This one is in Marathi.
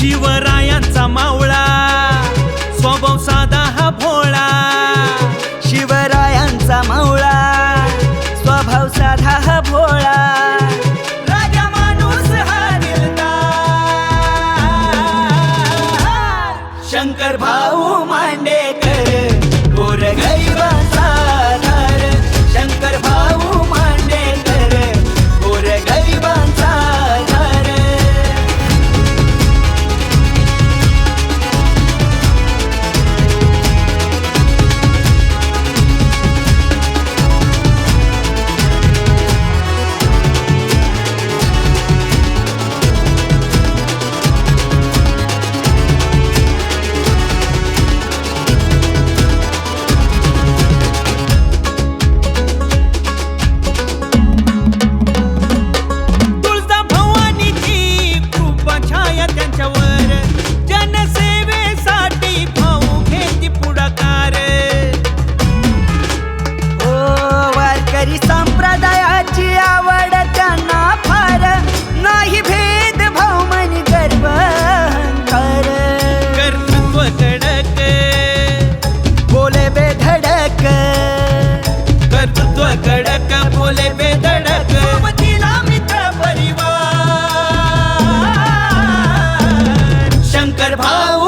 शिवरायांचा मावळा स्वभाव साधा हा भोळा. शिवरायांचा मावळा स्वभाव साधा हा भोळा. शंकर भाऊ मांडेकर तरी संप्रदायाची आवड त्यांना फार. नाही भेद भाव म्हण गर्व मित्र परिवार. शंकर भाव